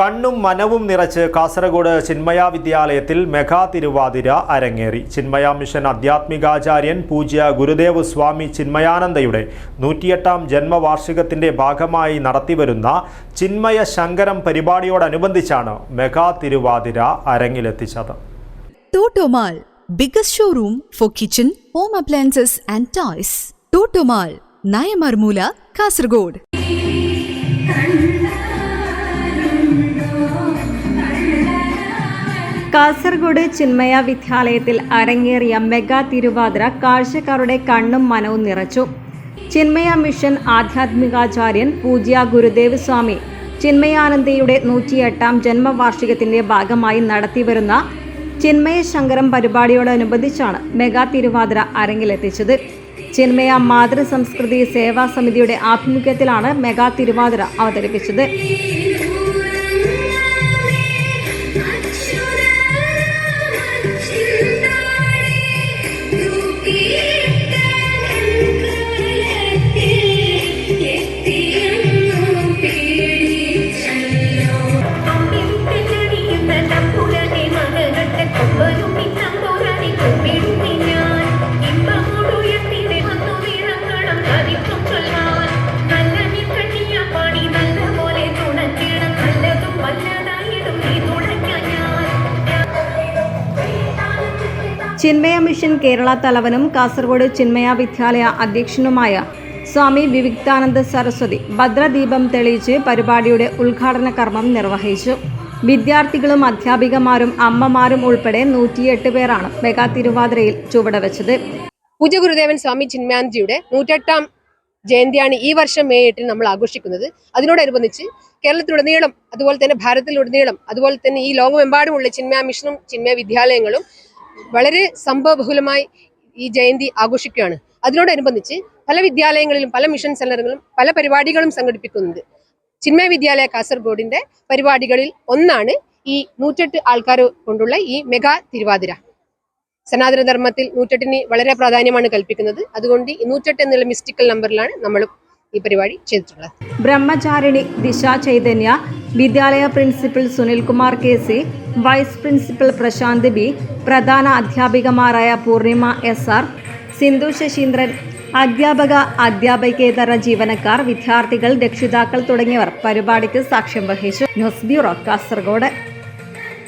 കണ്ണും മനവും നിറച്ച് കാസർഗോഡ് ചിന്മയ വിദ്യാലയത്തിൽ മെഗാ തിരുവാതിര അരങ്ങേറി ചിന്മയ മിഷൻ ആധ്യാത്മികാചാര്യൻ പൂജ്യ ഗുരുദേവ് സ്വാമി ചിന്മയാനന്ദയുടെ നൂറ്റിയെട്ടാം ജന്മവാർഷികത്തിന്റെ ഭാഗമായി നടത്തിവരുന്ന ചിന്മയ ശങ്കരം പരിപാടിയോടനുബന്ധിച്ചാണ് mega Thiruvathira അരങ്ങിലെത്തിച്ചത് Totto Mall biggest showroom for kitchen home appliances and toys. Totto Mall Nayamarmoola Kasargod. Kasargod Chinmaya വിദ്യാലയത്തിൽ അരങ്ങേറിയ മെഗാ തിരുവാതിര കാഴ്ചക്കാരുടെ കണ്ണും മനവും നിറച്ചു. ചിന്മയ മിഷൻ ആധ്യാത്മികാചാര്യൻ പൂജ്യ ഗുരുദേവ് സ്വാമി ചിന്മയാനന്ദയുടെ നൂറ്റിയെട്ടാം ജന്മവാർഷികത്തിന്റെ ഭാഗമായി നടത്തിവരുന്ന ചിന്മയ ശങ്കരം പരിപാടിയോടനുബന്ധിച്ചാണ് മെഗാ തിരുവാതിര അരങ്ങിലെത്തിച്ചത്. ചിന്മയ മാതൃ സംസ്കൃതി സേവാ സമിതിയുടെ ആഭിമുഖ്യത്തിലാണ് മെഗാ തിരുവാതിര അവതരിപ്പിച്ചത്. ചിന്മയ മിഷൻ കേരള തലവനും കാസർഗോഡ് ചിന്മയ വിദ്യാലയ അധ്യക്ഷനുമായ സ്വാമി വിവിക്താനന്ദ സരസ്വതി ഭദ്രദീപം തെളിയിച്ച് പരിപാടിയുടെ ഉദ്ഘാടന കർമ്മം നിർവഹിച്ചു. വിദ്യാർത്ഥികളും അധ്യാപികമാരും അമ്മമാരും ഉൾപ്പെടെ നൂറ്റിയെട്ട് പേരാണ് മെഗാ തിരുവാതിരയിൽ ചുവടുവെച്ചത്. പൂജ ഗുരുദേവൻ സ്വാമി ചിന്മയാനന്ദിയുടെ നൂറ്റെട്ടാം ജയന്തിയാണ് ഈ വർഷം മെയ് എട്ടിന് നമ്മൾ ആഘോഷിക്കുന്നത്. അതിനോടനുബന്ധിച്ച് കേരളത്തിലുടനീളം അതുപോലെ തന്നെ ഭാരതത്തിലുടനീളം അതുപോലെ തന്നെ ഈ ലോകമെമ്പാടുമുള്ള ചിന്മയ മിഷനും ചിന്മയ വിദ്യാലയങ്ങളും വളരെ സംഭവബഹുലമായി ഈ ജയന്തി ആഘോഷിക്കുകയാണ്. അതിനോടനുബന്ധിച്ച് പല വിദ്യാലയങ്ങളിലും പല മിഷൻ സെന്ററുകളും പല പരിപാടികളും സംഘടിപ്പിക്കുന്നുണ്ട്. ചിന്മയ വിദ്യാലയ കാസർഗോഡിന്റെ പരിപാടികളിൽ ഒന്നാണ് ഈ നൂറ്റെട്ട് ആൾക്കാർ കൊണ്ടുള്ള ഈ മെഗാ തിരുവാതിര. സനാതന ധർമ്മത്തിൽ നൂറ്റെട്ടിന് വളരെ പ്രാധാന്യമാണ് കൽപ്പിക്കുന്നത്. അതുകൊണ്ട് ഈ നൂറ്റെട്ട് എന്നുള്ള മിസ്റ്റിക്കൽ നമ്പറിലാണ് നമ്മൾ ഈ പരിപാടി ചെയ്തിട്ടുള്ളത്. ബ്രഹ്മചാരിണി ദിശ ചൈതന്യ വിദ്യാലയ principal Sunilkumar K C vice principal Prashanth B പ്രധാന അധ്യാപികമാരായ പൂർണിമ എസ് ആർ സിന്ധു ശശീന്ദ്രൻ അധ്യാപക അധ്യാപകേതര ജീവനക്കാർ വിദ്യാർത്ഥികൾ രക്ഷിതാക്കൾ തുടങ്ങിയവർ പരിപാടിക്ക് സാക്ഷ്യം വഹിച്ചു. News bureau Kasargod.